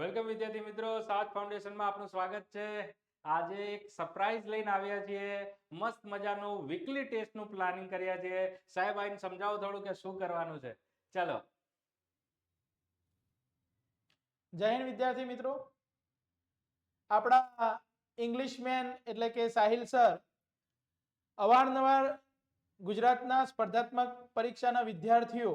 Welcome વિદ્યાર્થી મિત્રો સાત ફાઉન્ડેશનમાં આપનું સ્વાગત છે. આજે એક સરપ્રાઈઝ લઈને આવ્યા છીએ. મસ્ત મજાનું વીકલી ટેસ્ટનું પ્લાનિંગ કર્યા છીએ સાહેબ, આઈને સમજાવો થોડું કે શું કરવાનું છે. ચલો. જય વિદ્યાર્થી મિત્રો. આપણા ઇંગ્લિશમેન એટલે કે સાહિલ સર અવારનવાર ગુજરાતના સ્પર્ધાત્મક પરીક્ષાના વિદ્યાર્થીઓ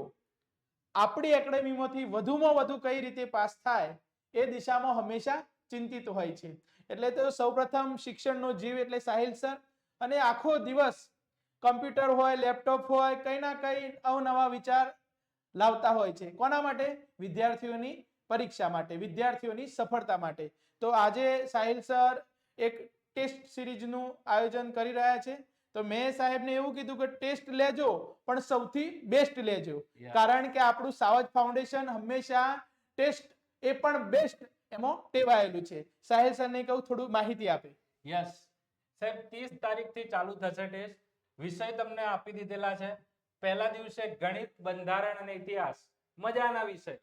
આપણી એકેડેમીમાંથી વધુમાં વધુ કઈ રીતે પાસ થાય એ દિશામાં હંમેશા ચિંતિત હોય છે. એટલે તો સૌપ્રથમ શિક્ષણનો જીવ એટલે સાહિલ સર. અને આખો દિવસ કમ્પ્યુટર હોય લેપટોપ હોય કઈ ના કઈ અવનવા વિચાર લાવતા હોય છે. કોના માટે? વિદ્યાર્થીઓની પરીક્ષા માટે વિદ્યાર્થીઓની સફળતા માટે. તો આજે સાહિલ સર એક ટેસ્ટ સિરીઝનું આયોજન કરી રહ્યા છે. તો મેં સાહેબને એવું કીધું કે ટેસ્ટ લેજો પણ સૌથી બેસ્ટ લેજો. કારણ કે આપણું સાવજ ફાઉન્ડેશન હંમેશા ટેસ્ટ એ પણ બેસ્ટ એમાં ટેવાયેલું છે. સાહિલ સરને કહું થોડું માહિતી આપે. યસ સાહેબ, ત્રીસ તારીખથી ચાલુ થશે ટેસ્ટ વિષય તમને આપી દીધેલા છે. પહેલા દિવસે ગણિત, બંધારણ અને ઇતિહાસ. મજાના વિષય.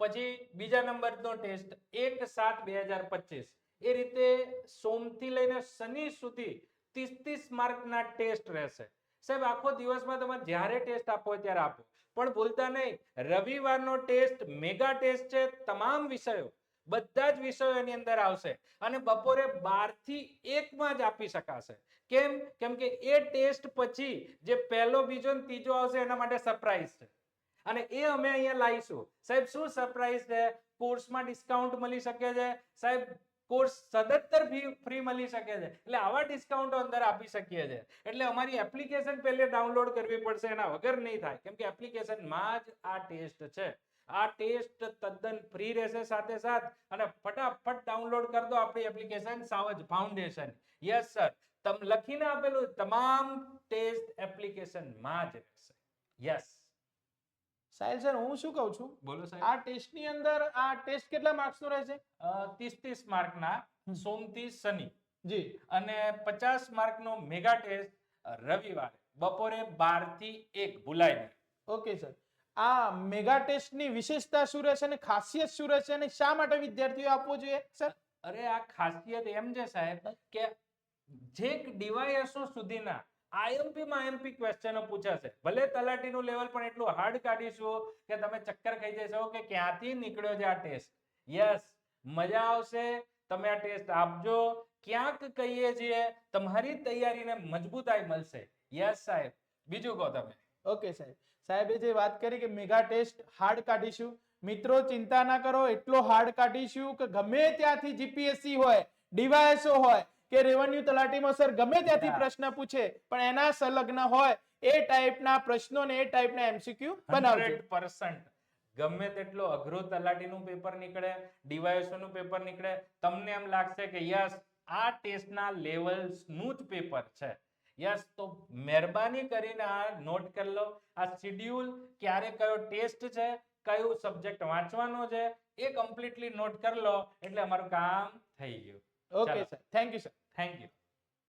પછી બીજા નંબરનો ટેસ્ટ એક સાત બે હજાર પચીસ. એ રીતે સોમથી લઈને શનિ સુધી ત્રીસ ત્રીસ માર્કના ટેસ્ટ રહેશે. સાહેબ, આખો દિવસમાં તમે જ્યારે ટેસ્ટ આપો ત્યારે આપો. પણ ભૂલતા નહીં. રવિવારનો ટેસ્ટ મેગા ટેસ્ટ છે તમામ વિષયો. બધા જ વિષયો એની અંદર આવશે. અને બપોરે બારથી એકમાં જ આપી શકાશે. કેમ? કેમ કે એ ટેસ્ટ પછી જે પહેલો, બીજો ને ત્રીજો આવશે એના માટે સરપ્રાઈઝ છે. અને એ અમે અહીંયા લાવીશું. સાહેબ, શું સરપ્રાઈઝ છે? કોર્સમાં ડિસ્કાઉન્ટ મળી શકે છે? સાહેબ કોર્સ સદંતર ફી ફ્રી મળી શકે છે. એટલે આવા ડિસ્કાઉન્ટો અંદર આપી શકીએ છે એટલે અમારી એપ્લિકેશન પહેલે ડાઉનલોડ કરવી પડશે, એના વગર નહીં થાય. કેમ કે એપ્લિકેશનમાં જ આ ટેસ્ટ છે. આ ટેસ્ટ તદ્દન ફ્રી રહેશે સાથે સાથ. અને ફટાફટ ડાઉનલોડ કરી દો આપણી application Savaj foundation yes sir તમ, લખીને આપેલું તમામ ટેસ્ટ એપ્લિકેશનમાં જ રહેશે. યસ સાહિલ સર હું શું કહું છું? બોલો આ ટેસ્ટની અંદર આ ટેસ્ટ કેટલા માર્ક્સનો રહેશે? ત્રીસ ત્રીસ માર્કના સોમ સોમથી શનિ. જી. અને પચાસ માર્કનો મેગા ટેસ્ટ રવિવારે બપોરે 12 થી એક ભૂલાય નહીં ઓકે સર. આ મેગા ટેસ્ટની વિશેષતા શું રહેશે અને ખાસિયત શું રહેશે અને શા માટે વિદ્યાર્થીઓ આપવો જોઈએ સર? અરે આ ખાસિયત એમ છે સાહેબ કે જે ડીવાયએસઓ સુધીના આઈએમપી માં આઈએમપી ક્વેશ્ચનો પૂછાશે. ભલે તલાટીનું લેવલ પણ એટલું હાર્ડ કાઢીશું કે તમે ચક્કર ખાઈ જશો કે ક્યાંથી નીકળ્યો છે આ ટેસ્ટ યસ મજા આવશે તમે આ ટેસ્ટ આપજો. ક્યાંક કહીએ છીએ, તમારી તૈયારીને મજબૂતાઈ મળશે. યસ સાહેબ. બીજું કહો તમે. ઓકે સાહેબ. સાહેબે જે વાત કરી કે મેગા ટેસ્ટ હાર્ડ કાઢીશું, મિત્રો ચિંતા ના કરો, એટલો હાર્ડ કાઢીશું કે ગમે ત્યાંથી જીપીએસસી હોય ડીવાયએસઓ હોય કે રેવન્યુ તલાટીમાં સર ગમે ત્યાંથી પ્રશ્ન પૂછે પણ એના સંલગ્ન હોય એ ટાઈપના પ્રશ્નો ને એ ટાઈપના એમસીક્યુ બનાવજો. ગમે તેટલો અઘરો તલાટીનું પેપર નીકળે ડીવાયએસઓ નું પેપર નીકળે તમને એમ લાગશે કે યસ આ ટેસ્ટના લેવલ્સનું જ પેપર છે. યસ તો મહેરબાની કરીને આ નોટ કરી લો. આ શિડ્યુલ ક્યારે કયો ટેસ્ટ છે કયું સબ્જેક્ટ વાંચવાનો છે એ કમ્પ્લીટલી નોટ કરી લો. એટલે અમારું કામ થઈ ગયું. Okay sir thank you sir thank you